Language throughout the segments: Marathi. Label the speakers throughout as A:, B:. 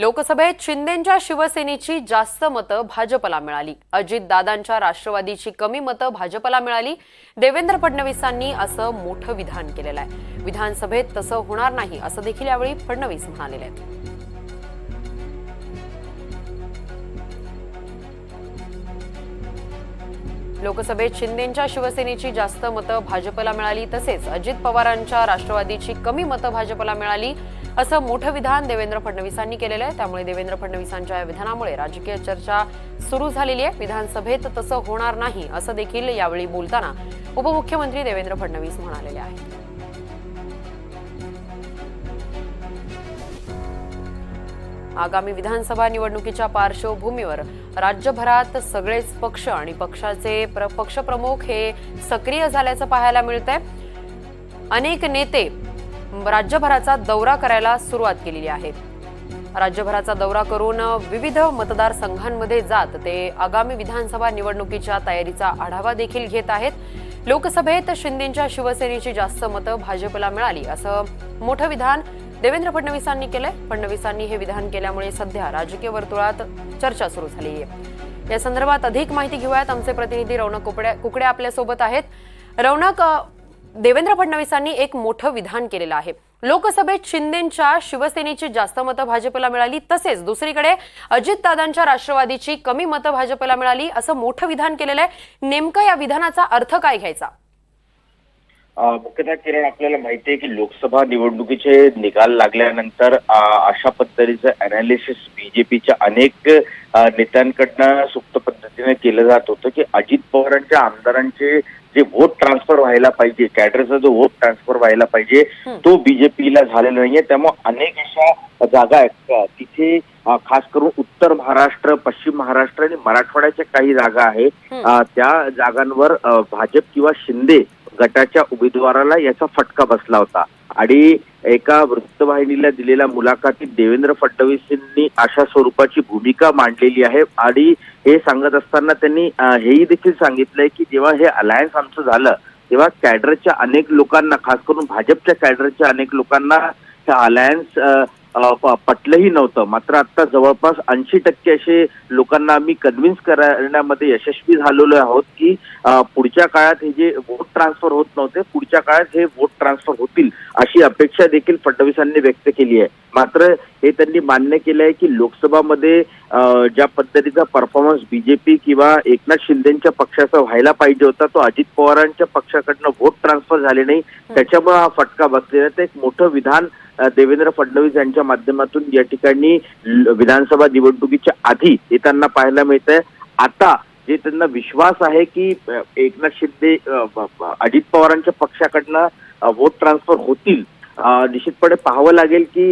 A: लोकसभेत शिंदेंच्या शिवसेनेची जास्त मतं भाजपला मिळाली. अजितदादांच्या राष्ट्रवादीची कमी मतं भाजपला मिळाली. देवेंद्र फडणवीसांनी असं मोठं विधान केलेलं आहे. विधानसभेत तसं होणार नाही असं देखील यावेळी फडणवीस म्हणालेले आहेत. लोकसभेत शिंदेंच्या शिवसेनेची जास्त मतं भाजपला मिळाली तसेच अजित पवारांच्या राष्ट्रवादीची कमी मतं भाजपला मिळाली. असं मोठं विधान देवेंद्र फडणवीसांनी केलेलं आहे. त्यामुळे देवेंद्र फडणवीसांच्या या विधानामुळे राजकीय चर्चा सुरू झालेली आहे. विधानसभेत तसं होणार नाही असं देखील यावेळी बोलताना उपमुख्यमंत्री देवेंद्र फडणवीस म्हणालेले आहेत. आगामी विधानसभा निवडणुकीच्या पार्श्वभूमीवर राज्यभरात सगळेच पक्ष आणि पक्षाचे प्र पक्षप्रमुख हे सक्रिय झाल्याचं पाहायला मिळतंय. अनेक नेते राज्यभराचा दौरा करायला सुरुवात केलेली आहे. राज्यभराचा दौरा करून विविध मतदारसंघांमध्ये जात ते आगामी विधानसभा निवडणुकीच्या तयारीचा आढावा देखील घेत आहेत. लोकसभेत शिंदेच्या शिवसेनेची जास्त मतं भाजपला मिळाली असं मोठं विधान देवेंद्र फडणवीसांनी केलंय. फडणवीसांनी हे विधान केल्यामुळे सध्या राजकीय वर्तुळात चर्चा सुरू झाली आहे या संदर्भात अधिक माहिती घेऊयात. आमचे प्रतिनिधी रौनक कुकडे कुकडे आपल्यासोबत आहेत. रौनक देवेंद्र फडणवीसांनी एक मोठं विधान केलेलं आहे. लोकसभेत शिंदेच्या शिवसेनेची जास्त मतं भाजपला मिळाली तसेच दुसरीकडे अजितदादांच्या राष्ट्रवादीची कमी मतं भाजपला मिळाली असं मोठं विधान केलेलं आहे. नेमकं या विधानाचा अर्थ काय घ्यायचा?
B: मुख्यतः किरण आपल्याला माहिती आहे की लोकसभा निवडणुकीचे निकाल लागल्यानंतर अशा पद्धतीचं अनालिसिस बीजेपीच्या अनेक नेत्यांकडनं सुप्त पद्धतीने केलं जात होतं की अजित पवारांच्या आमदारांचे जे वोट ट्रान्सफर व्हायला पाहिजे कॅडरचा जो वोट ट्रान्सफर व्हायला पाहिजे. तो बीजेपीला झालेला नाहीये. त्यामुळे अनेक अशा जागा आहेत तिथे खास करून उत्तर महाराष्ट्र पश्चिम महाराष्ट्र आणि मराठवाड्याच्या काही जागा आहेत. त्या जागांवर भाजप किंवा शिंदे गटाच्या उमेदवाराला याचा फटका बसला होता. आणि एका वृत्तवाहिनीला दिलेल्या मुलाखतीत देवेंद्र फडणवीस यांनी अशा स्वरूपाची भूमिका मांडलेली आहे. आणि हे सांगत असताना त्यांनी हेही देखील सांगितलंय की जेव्हा हे अलायन्स आमचं झालं तेव्हा कॅडरच्या अनेक लोकांना खास करून भाजपच्या कॅडरच्या अनेक लोकांना अलायन्स पटलंही नव्हतं. मात्र आता जवळपास ऐंशी टक्के असे लोकांना आम्ही कन्व्हिन्स करण्यामध्ये यशस्वी झालेलो आहोत की पुढच्या काळात हे जे वोट ट्रान्सफर होत नव्हते पुढच्या काळात हे वोट ट्रान्सफर होतील अशी अपेक्षा देखील फडणवीसांनी व्यक्त केली आहे. मात्र हे त्यांनी मान्य केलं आहे की लोकसभामध्ये ज्या पद्धतीचा परफॉर्मन्स बीजेपी किंवा एकनाथ शिंदेच्या पक्षाचा व्हायला पाहिजे होता तो अजित पवारांच्या पक्षाकडनं वोट ट्रान्सफर झाले नाही. त्याच्यामुळे हा फटका बसलेला. ते एक मोठं विधान देवेंद्र फडणवीस यांच्या माध्यमातून या ठिकाणी विधानसभा निवडणुकीच्या आधी येताना पाहायला मिळत आहे आता जे त्यांना विश्वास आहे की एकनाथ शिंदे अजित पवारांच्या पक्षाकडनं व्होट वोट ट्रान्सफर होतील निश्चितपणे पाहावं लागेल की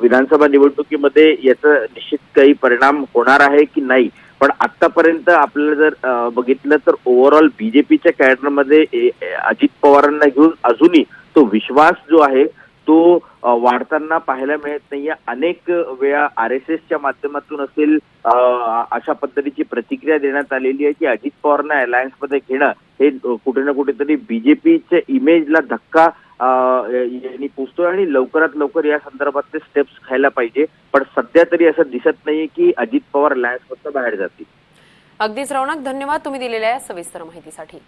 B: विधानसभा निवडणुकीमध्ये याचा निश्चित काही परिणाम होणार आहे की नाही. पण आतापर्यंत आपल्याला जर बघितलं तर ओव्हरऑल बीजेपीच्या कॅडरमध्ये अजित पवारांना घेऊन अजूनही तो विश्वास जो आहे तो वाढताना पाहायला मिळत नाहीये. अनेक वेळा आर एस एसच्या माध्यमातून असेल अशा पद्धतीची प्रतिक्रिया देण्यात आलेली आहे की अजित पवारना अलायन्समध्ये घेणं हे कुठे ना कुठेतरी बीजेपीच्या इमेजला धक्का यांनी पोचतोय आणि लवकरात लवकर या संदर्भातले स्टेप्स घ्यायला पाहिजे. पण सध्या तरी असं दिसत नाहीये की अजित पवार अलायन्समधनं बाहेर जातील.
A: अगदीच रौनक धन्यवाद तुम्ही दिलेल्या सविस्तर माहितीसाठी.